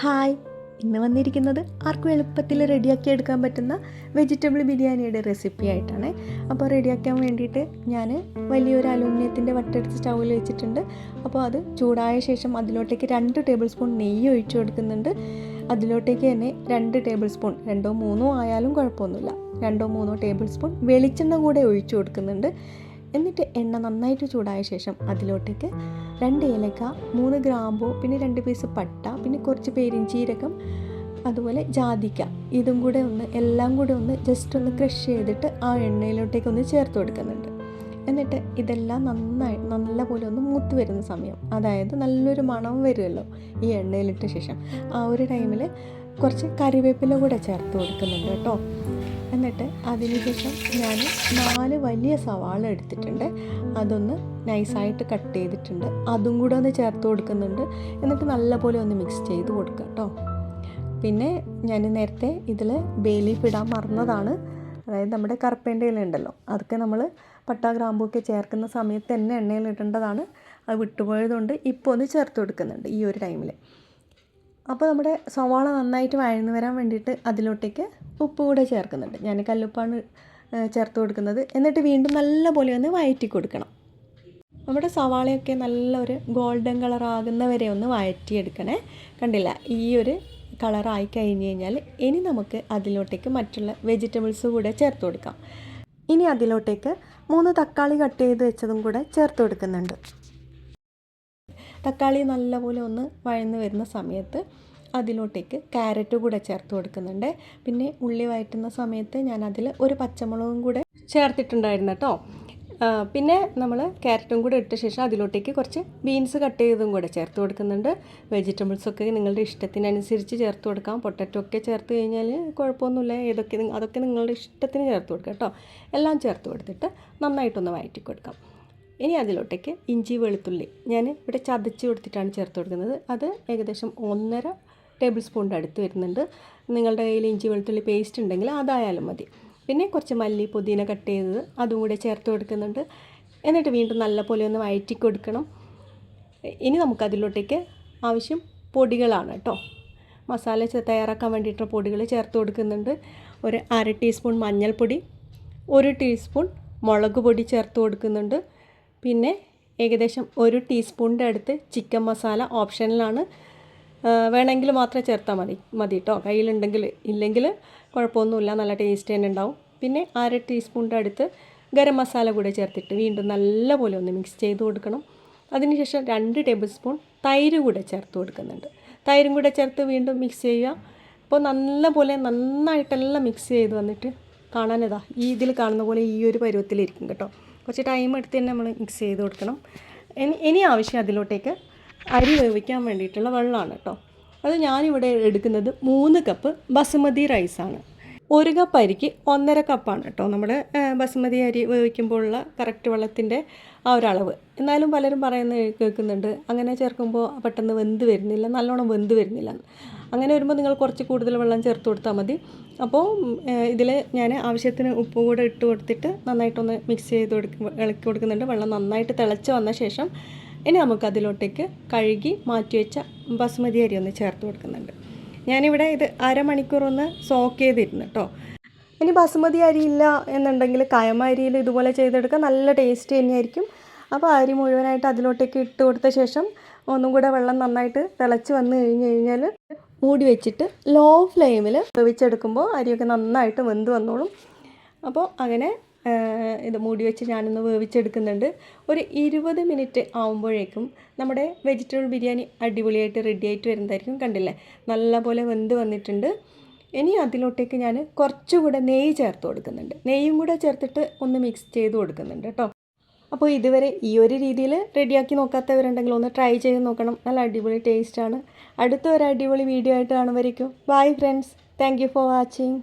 Hi ഇന്ന് വന്നിരിക്കുന്നത് ആർക്കും എളുപ്പത്തിൽ റെഡിയാക്കി എടുക്കാൻ പറ്റുന്ന വെജിറ്റബിൾ ബിരിയാണിയുടെ റെസിപ്പി ആയിട്ടാണ്. അപ്പോൾ റെഡിയാക്കാൻ വേണ്ടിയിട്ട് ഞാൻ വലിയൊരു അലൂമിനിയത്തിന്റെ വട്ടെടുത്ത് സ്റ്റൗവിൽ വെച്ചിട്ടുണ്ട്. അപ്പോൾ അത് ചൂടായ ശേഷം അതിലോട്ടേക്ക് രണ്ട് ടേബിൾ സ്പൂൺ നെയ്യ് ഒഴിച്ചു കൊടുക്കുന്നുണ്ട്. അതിലോട്ടേക്ക് തന്നെ രണ്ട് ടേബിൾ സ്പൂൺ രണ്ടോ മൂന്നോ ആയാലും കുഴപ്പമൊന്നുമില്ല. രണ്ടോ മൂന്നോ ടേബിൾ സ്പൂൺ വെളിച്ചെണ്ണ കൂടെ ഒഴിച്ചു കൊടുക്കുന്നുണ്ട്. എന്നിട്ട് എണ്ണ നന്നായിട്ട് ചൂടായ ശേഷം അതിലോട്ടേക്ക് രണ്ട് ഏലക്ക മൂന്ന് ഗ്രാമ്പു പിന്നെ രണ്ട് പീസ് പട്ട പിന്നെ കുറച്ച് പേരിഞ്ചീരകം അതുപോലെ ജാതിക്ക. ഇതും കൂടെ ഒന്ന് എല്ലാം കൂടെ ഒന്ന് ജസ്റ്റ് ഒന്ന് ക്രഷ് ചെയ്തിട്ട് ആ എണ്ണയിലോട്ടേക്ക് ഒന്ന് ചേർത്ത് കൊടുക്കുന്നുണ്ട്. എന്നിട്ട് ഇതെല്ലാം നന്നായി നല്ല പോലെ ഒന്ന് മൂത്ത് വരുന്ന സമയം. അതായത് നല്ലൊരു മണം വരുമല്ലോ ഈ എണ്ണയിലിട്ട ശേഷം. ആ ഒരു ടൈമിൽ കുറച്ച് കറിവേപ്പില കൂടെ ചേർത്ത് കൊടുക്കുന്നുണ്ട് കേട്ടോ. എന്നിട്ട് അതിനുശേഷം ഞാൻ നാല് വലിയ സവാള എടുത്തിട്ടുണ്ട്. അതൊന്ന് നൈസായിട്ട് കട്ട് ചെയ്തിട്ടുണ്ട്. അതും കൂടെ ഒന്ന് ചേർത്ത് കൊടുക്കുന്നുണ്ട്. എന്നിട്ട് നല്ലപോലെ ഒന്ന് മിക്സ് ചെയ്ത് കൊടുക്കുക കേട്ടോ പിന്നെ ഞാൻ നേരത്തെ ഇതിൽ ബേലീഫ് ഇടാൻ മറന്നതാണ്. അതായത് നമ്മുടെ കറുപ്പേന്റെ ഇല ഉണ്ടല്ലോ അതൊക്കെ നമ്മൾ പട്ട ഗ്രാമ്പൊക്കെ ചേർക്കുന്ന സമയത്ത് തന്നെ എണ്ണയിൽ ഇടേണ്ടതാണ്. അത് വിട്ടുപോയതുകൊണ്ട് ഇപ്പോൾ ഒന്ന് ചേർത്ത് കൊടുക്കുന്നുണ്ട് ഈ ഒരു ടൈമിൽ അപ്പോൾ നമ്മുടെ സവാള നന്നായിട്ട് വഴന്ന് വരാൻ വേണ്ടിയിട്ട് അതിലോട്ടേക്ക് ഉപ്പ് കൂടെ ചേർക്കുന്നുണ്ട്. ഞാൻ കല്ലുപ്പാണ് ചേർത്ത് കൊടുക്കുന്നത്. എന്നിട്ട് വീണ്ടും നല്ല പോലെ ഒന്ന് വഴറ്റി കൊടുക്കണം. നമ്മുടെ സവാളയൊക്കെ നല്ലൊരു ഗോൾഡൻ കളർ ആകുന്നവരെ ഒന്ന് വഴറ്റിയെടുക്കണേ. കണ്ടില്ല ഈ ഒരു കളറായി കഴിഞ്ഞ് കഴിഞ്ഞാൽ ഇനി നമുക്ക് അതിലോട്ടേക്ക് മറ്റുള്ള വെജിറ്റബിൾസ് കൂടെ ചേർത്ത് കൊടുക്കാം. ഇനി അതിലോട്ടേക്ക് മൂന്ന് തക്കാളി കട്ട് ചെയ്ത് വെച്ചതും കൂടെ ചേർത്ത് കൊടുക്കുന്നുണ്ട്. തക്കാളി നല്ലപോലെ ഒന്ന് വഴന്ന് വരുന്ന സമയത്ത് അതിലോട്ടേക്ക് ക്യാരറ്റ് കൂടെ ചേർത്ത് കൊടുക്കുന്നുണ്ട്. പിന്നെ ഉള്ളി വഴറ്റുന്ന സമയത്ത് ഞാൻ അതിൽ ഒരു പച്ചമുളകും കൂടെ ചേർത്തിട്ടുണ്ടായിരുന്നു കേട്ടോ. പിന്നെ നമ്മൾ ക്യാരറ്റും കൂടെ ഇട്ട ശേഷം അതിലോട്ടേക്ക് കുറച്ച് ബീൻസ് കട്ട് ചെയ്തതും കൂടെ ചേർത്ത് കൊടുക്കുന്നുണ്ട്. വെജിറ്റബിൾസൊക്കെ നിങ്ങളുടെ ഇഷ്ടത്തിനനുസരിച്ച് ചേർത്ത് കൊടുക്കാം. പൊട്ടറ്റോ ഒക്കെ ചേർത്ത് കഴിഞ്ഞാൽ കുഴപ്പമൊന്നുമില്ല. ഏതൊക്കെ അതൊക്കെ നിങ്ങളുടെ ഇഷ്ടത്തിന് ചേർത്ത് കൊടുക്കാം കേട്ടോ. എല്ലാം ചേർത്ത് കൊടുത്തിട്ട് നന്നായിട്ടൊന്ന് വഴറ്റി കൊടുക്കാം. ഇനി അതിലോട്ടേക്ക് ഇഞ്ചി വെളുത്തുള്ളി. ഞാൻ ഇവിടെ ചതച്ച് കൊടുത്തിട്ടാണ് ചേർത്ത് കൊടുക്കുന്നത്. അത് ഏകദേശം ഒന്നര ടേബിൾ സ്പൂണിന്റെ അടുത്ത് വരുന്നുണ്ട്. നിങ്ങളുടെ കയ്യിൽ ഇഞ്ചി വെളുത്തുള്ളി പേസ്റ്റ് ഉണ്ടെങ്കിൽ അതായാലും മതി. പിന്നെ കുറച്ച് മല്ലി പുതിന കട്ട് ചെയ്തത് അതും കൂടെ ചേർത്ത് കൊടുക്കുന്നുണ്ട്. എന്നിട്ട് വീണ്ടും നല്ലപോലെ ഒന്ന് വയറ്റി കൊടുക്കണം. ഇനി നമുക്കതിലോട്ടേക്ക് ആവശ്യം പൊടികളാണ് കേട്ടോ. മസാല തയ്യാറാക്കാൻ വേണ്ടിയിട്ടുള്ള പൊടികൾ ചേർത്ത് കൊടുക്കുന്നുണ്ട്. ഒരു അര ടീസ്പൂൺ മഞ്ഞൾപ്പൊടി ഒരു ടീസ്പൂൺ മുളക് പൊടി ചേർത്ത് കൊടുക്കുന്നുണ്ട്. പിന്നെ ഏകദേശം ഒരു ടീസ്പൂണിന്റെ അടുത്ത് ചിക്കൻ മസാല ഓപ്ഷനിലാണ്. വേണമെങ്കിൽ മാത്രം ചേർത്താൽ മതി. മതി കേട്ടോ കയ്യിലുണ്ടെങ്കിൽ ഇല്ലെങ്കിൽ കുഴപ്പമൊന്നുമില്ല. നല്ല ടേസ്റ്റ് തന്നെ ഉണ്ടാവും. പിന്നെ അര ടീസ്പൂണിന്റെ അടുത്ത് ഗരം മസാല കൂടെ ചേർത്തിട്ട് വീണ്ടും നല്ലപോലെ ഒന്ന് മിക്സ് ചെയ്ത് കൊടുക്കണം. അതിനുശേഷം രണ്ട് ടേബിൾ സ്പൂൺ തൈര് കൂടെ ചേർത്ത് കൊടുക്കുന്നുണ്ട്. തൈരും കൂടെ ചേർത്ത് വീണ്ടും മിക്സ് ചെയ്യുക. അപ്പോൾ നല്ലപോലെ നന്നായിട്ടെല്ലാം മിക്സ് ചെയ്ത് വന്നിട്ട് കാണാനിതാ ഈ ഇതിൽ കാണുന്ന പോലെ ഈ ഒരു പരുവത്തിലിരിക്കും കേട്ടോ. കുറച്ച് ടൈം എടുത്ത് തന്നെ നമ്മൾ മിക്സ് ചെയ്ത് കൊടുക്കണം. ഇനി ഇനി ആവശ്യം അതിലോട്ടേക്ക് അരി വേവിക്കാൻ വേണ്ടിയിട്ടുള്ള വെള്ളമാണ് കേട്ടോ. അത് ഞാനിവിടെ എടുക്കുന്നത് മൂന്ന് കപ്പ് ബസുമതി റൈസാണ് ഒരു കപ്പ് അരിക്ക് ഒന്നര കപ്പാണ് കേട്ടോ നമ്മൾ ബസുമതി അരി ഉപയോഗിക്കുമ്പോഴുള്ള കറക്റ്റ് വെള്ളത്തിന്റെ ആ ഒരളവ് എന്നാലും പലരും പറയുന്ന കേൾക്കുന്നുണ്ട് അങ്ങനെ ചേർക്കുമ്പോൾ പെട്ടെന്ന് വെന്ത് വരുന്നില്ല നല്ലോണം വെന്ത് വരുന്നില്ല. അങ്ങനെ വരുമ്പോൾ നിങ്ങൾ കുറച്ച് കൂടുതൽ വെള്ളം ചേർത്ത് കൊടുത്താൽ മതി. അപ്പോൾ ഇതിൽ ഞാൻ ആവശ്യത്തിന് ഉപ്പ് കൂടെ ഇട്ട് കൊടുത്തിട്ട് നന്നായിട്ടൊന്ന് മിക്സ് ചെയ്ത് കൊടുക്കും ഇളക്കി കൊടുക്കുന്നുണ്ട്. വെള്ളം നന്നായിട്ട് തിളച്ച് വന്ന ശേഷം ഇനി നമുക്ക് അതിലോട്ടേക്ക് കഴുകി മാറ്റി വെച്ച ബസുമതി അരി ഒന്ന് ചേർത്ത് കൊടുക്കുന്നുണ്ട്. ഞാനിവിടെ ഇത് അരമണിക്കൂർ ഒന്ന് സോക്ക് ചെയ്തിരുന്നു കേട്ടോ ഇനി ബസുമതി അരി ഇല്ല എന്നുണ്ടെങ്കിൽ കയമ അരിയിൽ ഇതുപോലെ ചെയ്തെടുക്കുക നല്ല ടേസ്റ്റ് തന്നെയായിരിക്കും. അപ്പോൾ അരി മുഴുവനായിട്ട് അതിലോട്ടേക്ക് ഇട്ട് കൊടുത്ത ശേഷം ഒന്നും കൂടെ വെള്ളം നന്നായിട്ട് തിളച്ച് വന്ന് കഴിഞ്ഞ് കഴിഞ്ഞാൽ മൂടി വെച്ചിട്ട് ലോ ഫ്ലെയിമിൽ വേവിച്ചെടുക്കുമ്പോൾ അരിയൊക്കെ നന്നായിട്ട് വെന്ത് വന്നോളും. അപ്പോൾ അങ്ങനെ ഇത് മൂടി വെച്ച് ഞാനൊന്ന് വേവിച്ചെടുക്കുന്നുണ്ട്. ഒരു ഇരുപത് മിനിറ്റ് ആകുമ്പോഴേക്കും നമ്മുടെ വെജിറ്റബിൾ ബിരിയാണി അടിപൊളിയായിട്ട് റെഡി ആയിട്ട് വരുന്നതായിരിക്കും കണ്ടില്ലേ? നല്ലപോലെ വെന്ത് വന്നിട്ടുണ്ട്. ഇനി അതിലോട്ടേക്ക് ഞാൻ കുറച്ചുകൂടെ നെയ്യ് ചേർത്ത് കൊടുക്കുന്നുണ്ട്. നെയ്യും കൂടെ ചേർത്തിട്ട് ഒന്ന് മിക്സ് ചെയ്ത് കൊടുക്കുന്നുണ്ട് കേട്ടോ. അപ്പോൾ ഇതുവരെ ഈ ഒരു രീതിയിൽ റെഡിയാക്കി നോക്കാത്തവരുണ്ടെങ്കിൽ ഒന്ന് ട്രൈ ചെയ്ത് നോക്കണം. നല്ല അടിപൊളി ടേസ്റ്റാണ് അടുത്ത ഒരു അടിപൊളി വീഡിയോ ആയിട്ട് കാണുമായിരിക്കും bye friends thank for watching